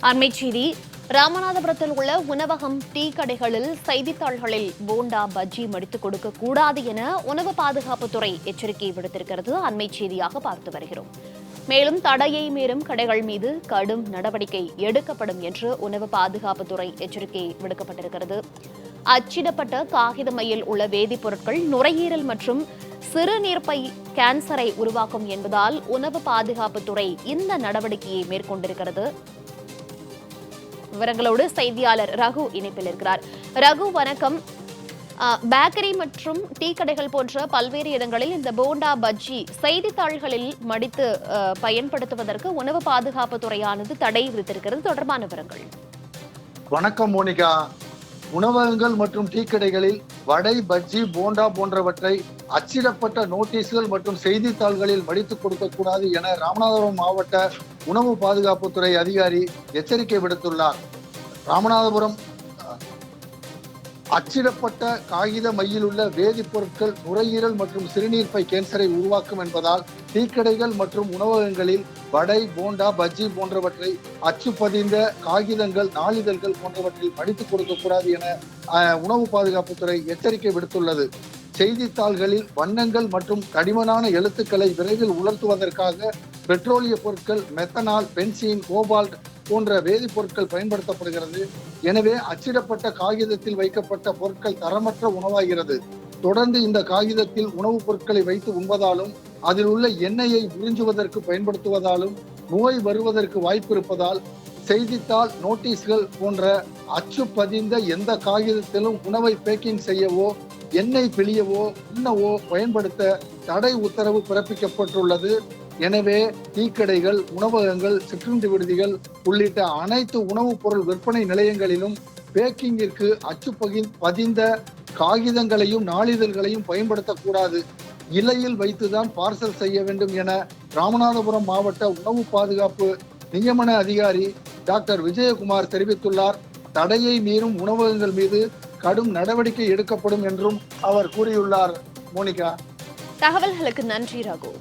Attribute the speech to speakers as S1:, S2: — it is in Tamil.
S1: அண்மைச் செய்தி ராமநாதபுரத்தில் உள்ள உணவகம் டீ கடைகளில் செய்தித்தாள்களில் போண்டா பஜ்ஜி மடித்துக் கொடுக்க கூடாது என உணவு பாதுகாப்புத்துறை எச்சரிக்கை விடுத்திருக்கிறது. அண்மைச் செய்தியாக பார்த்து வருகிறோம். மேலும் தடையை மீறும் கடைகள் மீது கடும் நடவடிக்கை எடுக்கப்படும் என்று உணவு பாதுகாப்புத்துறை எச்சரிக்கை விடுக்கப்பட்டிருக்கிறது. அச்சிடப்பட்ட காகித மையில் உள்ள வேதிப்பொருட்கள் நுரையீரல் மற்றும் சிறுநீர்ப்பை கேன்சரை உருவாக்கும் என்பதால் உணவு பாதுகாப்புத்துறை இந்த நடவடிக்கையை மேற்கொண்டிருக்கிறது. விவரங்களோடு செய்தியாளர் ரகு இணைப்பில் இருக்கிறார். ரகு வணக்கம். பேக்கரி மற்றும் டீ கடைகள் போன்ற பல்வேறு இடங்களில் இந்த போண்டா பஜ்ஜி செய்தித்தாள்களில் மடித்து பயன்படுத்துவதற்கு உணவு பாதுகாப்பு துறையானது தடை விதித்திருக்கிறது. தொடர்பான விவரங்கள்.
S2: வணக்கம் மோனிகா. உணவகங்கள் மற்றும் டீ கடைகளில் வடை பஜ்ஜி போண்டா போன்றவற்றை அச்சிடப்பட்ட நோட்டீஸ்கள் மற்றும் செய்தித்தாள்களில் மடித்துக் கொடுக்கக்கூடாது என ராமநாதபுரம் மாவட்ட உணவு பாதுகாப்புத்துறை அதிகாரி எச்சரிக்கை விடுத்துள்ளார். ராமநாதபுரம் அச்சிடப்பட்ட காகித மையில் உள்ள வேதிப்பொருட்கள் நுரையீரல் மற்றும் சிறுநீர்ப்பை கேன்சரை உருவாக்கும் என்பதால் டீ மற்றும் உணவகங்களில் வடை போண்டா பஜ்ஜி போன்றவற்றை அச்சு பதிந்த காகிதங்கள் நாளிதழ்கள் போன்றவற்றில் படித்துக் கொடுக்கக்கூடாது என அஹ், உணவு பாதுகாப்புத்துறை எச்சரிக்கை விடுத்துள்ளது. செய்தித்தாள்களில் வண்ணங்கள் மற்றும் தடிமனான எழுத்துக்களை விரைவில் உலர்த்துவதற்காக பெட்ரோலிய பொருட்கள் மெத்தனால் பென்சின் கோபால்ட் போன்ற வேதிப்பொருட்கள் பயன்படுத்தப்படுகிறது. எனவே அச்சிடப்பட்ட காகிதத்தில் வைக்கப்பட்ட பொருட்கள் தரமற்ற உணவாகிறது. தொடர்ந்து இந்த காகிதத்தில் உணவுப் பொருட்களை வைத்து உண்பதாலும் அதில் உள்ள எண்ணெயை உறிஞ்சுவதற்கு பயன்படுத்துவதாலும் நோய் வருவதற்கு வாய்ப்பு இருப்பதால் செய்தித்தாள் நோட்டீஸ்கள் போன்ற அச்சு பதிந்த எந்த காகிதத்திலும் உணவை பேக்கிங் செய்யவோ எண்ணெய் பிழியவோ உண்ணவோ பயன்படுத்த தடை உத்தரவு பிறப்பிக்கப்பட்டுள்ளது. எனவே டீக்கடைகள் உணவகங்கள் சிற்றுண்டி விடுதிகள் உள்ளிட்ட அனைத்து உணவுப் பொருள் விற்பனை நிலையங்களிலும் பேக்கிங்கிற்கு அச்சு பதிந்த காகிதங்களையும் நாளிதழ்களையும் பயன்படுத்தக்கூடாது. இலையில் வைத்துதான் பார்சல் செய்ய வேண்டும் என ராமநாதபுரம் மாவட்ட உணவு பாதுகாப்பு நியமன அதிகாரி டாக்டர் விஜயகுமார் தெரிவித்துள்ளார். தடையை மீறும் உணவகங்கள் மீது கடும் நடவடிக்கை எடுக்கப்படும் என்றும் அவர் கூறியுள்ளார். மோனிகா.
S1: தகவல்களுக்கு நன்றி ரகு.